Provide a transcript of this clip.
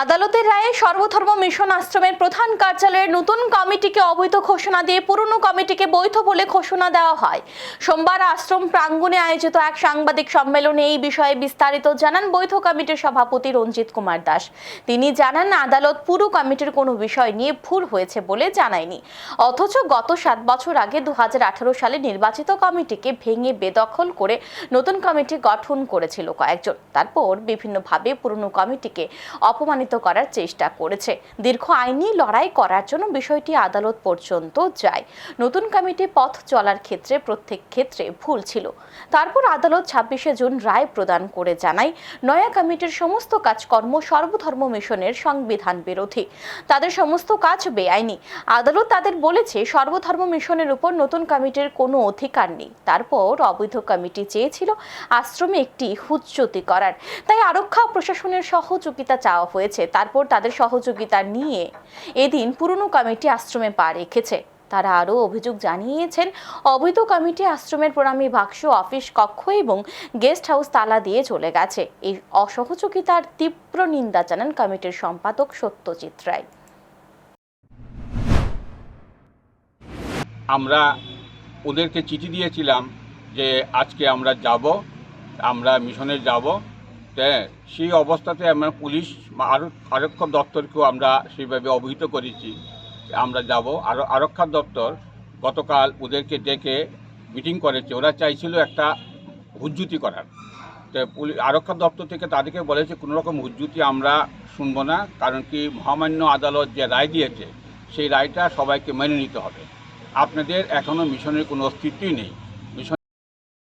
আদালতের রায়ে সর্বধর্ম মিশন আশ্রমের প্রধান কার্যালয়ের নতুন কমিটিকে অবৈধ ঘোষণা দিয়ে পুরনো কমিটিকে বৈধ বলে ঘোষণা দেওয়া হয়। সোমবার আশ্রম প্রাঙ্গণে আয়োজিত এক সাংবাদিক সম্মেলনে এই বিষয়ে বিস্তারিত জানান বৈধ কমিটির সভাপতি রঞ্জিত কুমার দাস। তিনি জানান, আদালত পুরো কমিটির কোনো বিষয় নিয়ে ভুল হয়েছে বলে জানায়নি। অথচ গত সাত বছর আগে দু হাজার আঠারো সালে নির্বাচিত কমিটিকে ভেঙে বেদখল করে নতুন কমিটি গঠন করেছিল কয়েকজন। তারপর বিভিন্নভাবে পুরনো কমিটিকে অপমানিত করার চেষ্টা করেছে। দীর্ঘ আইনি লড়াই করার জন্য বিষয়টি আদালত পর্যন্ত যায়। নতুন কমিটি পথ চলার ক্ষেত্রে প্রত্যেক ক্ষেত্রে ভুল ছিল। তারপর আদালত ছাব্বিশে জুন রায় প্রদান করে জানায়, নয়া কমিটির সমস্ত কাজকর্ম সর্বধর্ম মিশনের সংবিধান বিরোধী। তাদের সমস্ত কাজ বেআইনি। আদালত তাদের বলেছে, সর্বধর্ম মিশনের উপর নতুন কমিটির কোনো অধিকার নেই। তারপর অবৈধ কমিটি চেয়েছিল আশ্রমে একটি হুজ্জতি করার। তাই আরক্ষা প্রশাসনের সহযোগিতা চাওয়া হয়েছে। তারপর তাদের সহযোগিতা নিয়ে এদিন পুরনো কমিটি আশ্রমে পা রেখেছে। তারা আরও অভিযোগ জানিয়েছেন, অবৈধ কমিটি আশ্রমের প্রণামী বাক্স, অফিস, কক্ষ এবং গেস্ট হাউস তালা দিয়ে চলে গেছে। এই অসহযোগিতার তীব্র নিন্দা জানান কমিটির সম্পাদক সত্যজিৎ রায়। আমরা ওদেরকে চিঠি দিয়েছিলাম যে আজকে আমরা যাব, আমরা মিশনে যাব সেই অবস্থাতে আমরা পুলিশ আরও আরক্ষা দপ্তরকেও আমরা সেইভাবে অবহিত করেছি। আমরা যাব। আর, আরক্ষা দপ্তর গতকাল ওদেরকে ডেকে মিটিং করেছে। ওরা চাইছিল একটা হুজ্জুতি করার। তো পুলিশ আরক্ষা দপ্তর থেকে তাদেরকে বলেছে, কোনো রকম হুজ্জুতি আমরা শুনব না, কারণ কি মহামান্য আদালত যে রায় দিয়েছে, সেই রায়টা সবাইকে মেনে নিতে হবে। আপনাদের এখনও মিশনের কোনো অস্তিত্বই নেই।